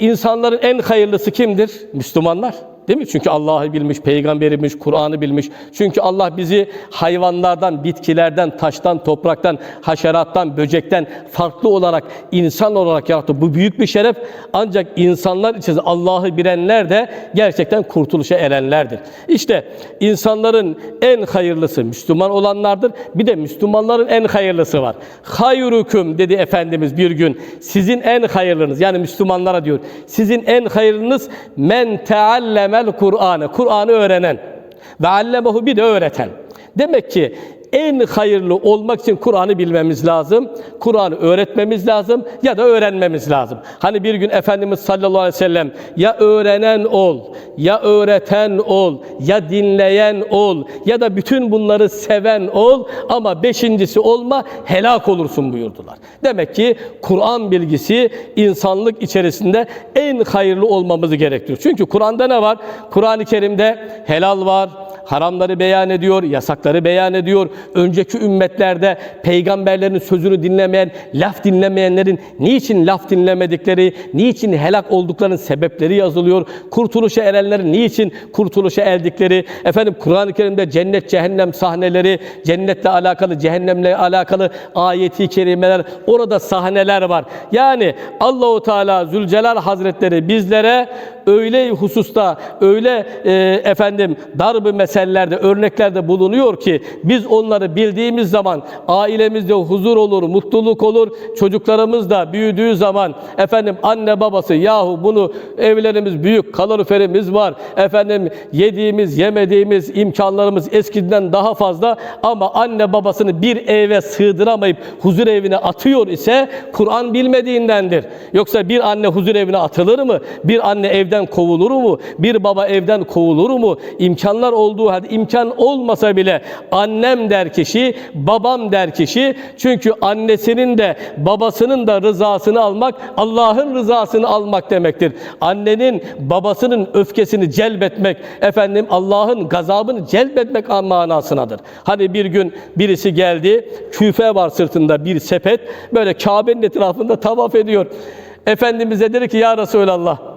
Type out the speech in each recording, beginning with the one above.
İnsanların en hayırlısı kimdir? Müslümanlar. Değil mi? Çünkü Allah'ı bilmiş, peygamberi bilmiş, Kur'an'ı bilmiş. Çünkü Allah bizi hayvanlardan, bitkilerden, taştan, topraktan, haşerattan, böcekten farklı olarak insan olarak yarattı. Bu büyük bir şeref. Ancak insanlar içerisinde Allah'ı bilenler de gerçekten kurtuluşa erenlerdir. İşte insanların en hayırlısı Müslüman olanlardır. Bir de Müslümanların en hayırlısı var. Hayrukum dedi Efendimiz bir gün. Sizin en hayırlınız yani Müslümanlara diyor. Sizin en hayırlınız men teallemel Kur'an'ı. Kur'an'ı öğrenen ve allemehu bir de öğreten. Demek ki en hayırlı olmak için Kur'an'ı bilmemiz lazım. Kur'an'ı öğretmemiz lazım ya da öğrenmemiz lazım. Hani bir gün Efendimiz sallallahu aleyhi ve sellem ya öğrenen ol, ya öğreten ol, ya dinleyen ol ya da bütün bunları seven ol ama beşincisi olma helak olursun buyurdular. Demek ki Kur'an bilgisi insanlık içerisinde en hayırlı olmamızı gerektiriyor. Çünkü Kur'an'da ne var? Kur'an-ı Kerim'de helal var, haramları beyan ediyor, yasakları beyan ediyor. Önceki ümmetlerde peygamberlerin sözünü dinlemeyen, laf dinlemeyenlerin niçin laf dinlemedikleri, niçin helak olduklarının sebepleri yazılıyor. Kurtuluşa erenlerin niçin kurtuluşa eldikleri, efendim Kur'an-ı Kerim'de cennet cehennem sahneleri, cennetle alakalı, cehennemle alakalı ayeti kerimeler, orada sahneler var. Yani Allahu Teala Zülcelal Hazretleri bizlere öyle hususta, öyle e, efendim darb meselelerde, örneklerde bulunuyor ki biz onları bildiğimiz zaman ailemizde huzur olur, mutluluk olur. Çocuklarımız da büyüdüğü zaman efendim anne babası yahu bunu evlerimiz büyük, kaloriferimiz var. Efendim yediğimiz, yemediğimiz imkanlarımız eskiden daha fazla ama anne babasını bir eve sığdıramayıp huzur evine atıyor ise Kur'an bilmediğindendir. Yoksa bir anne huzur evine atılır mı? Bir anne evden kovulur mu? Bir baba evden kovulur mu? İmkanlar olduğu halde imkan olmasa bile annem der kişi, babam der kişi. Çünkü annesinin de babasının da rızasını almak Allah'ın rızasını almak demektir. Annenin babasının öfkesini celbetmek efendim Allah'ın gazabını celbetmek manasınadır. Hani bir gün birisi geldi, küfe var sırtında bir sepet böyle Kabe'nin etrafında tavaf ediyor. Efendimiz'e dedi ki ya Resulallah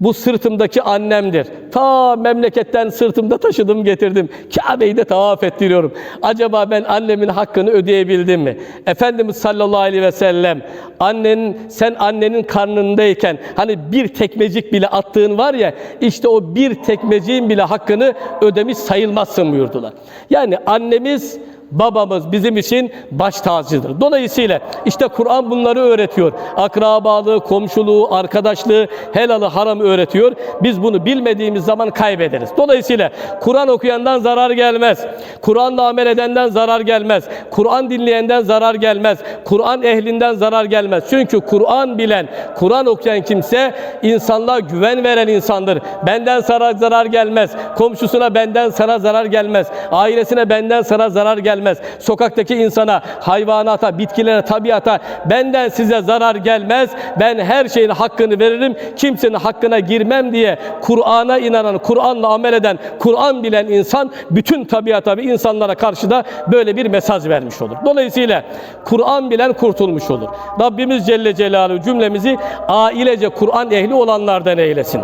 bu sırtımdaki annemdir. Ta memleketten sırtımda taşıdım getirdim. Kabe'yi de tavaf ettiriyorum. Acaba ben annemin hakkını ödeyebildim mi? Efendimiz sallallahu aleyhi ve sellem annenin sen annenin karnındayken hani bir tekmecik bile attığın var ya işte o bir tekmeciğin bile hakkını ödemiş sayılmazsın buyurdular. Yani annemiz babamız bizim için baş tacıdır. Dolayısıyla işte Kur'an bunları öğretiyor. Akrabalığı, komşuluğu, arkadaşlığı, helalı, haramı öğretiyor. Biz bunu bilmediğimiz zaman kaybederiz. Dolayısıyla Kur'an okuyandan zarar gelmez. Kur'anla amel edenden zarar gelmez. Kur'an dinleyenden zarar gelmez. Kur'an ehlinden zarar gelmez. Çünkü Kur'an bilen, Kur'an okuyan kimse insanlığa güven veren insandır. Benden sana zarar gelmez. Komşusuna benden sana zarar gelmez. Ailesine benden sana zarar gelmez gelmez. Sokaktaki insana, hayvanata, bitkilere, tabiata benden size zarar gelmez. Ben her şeyin hakkını veririm. Kimsenin hakkına girmem diye Kur'an'a inanan, Kur'an'la amel eden, Kur'an bilen insan bütün tabiata ve insanlara karşı da böyle bir mesaj vermiş olur. Dolayısıyla Kur'an bilen kurtulmuş olur. Rabbimiz Celle Celaluhu cümlemizi ailece Kur'an ehli olanlardan eylesin.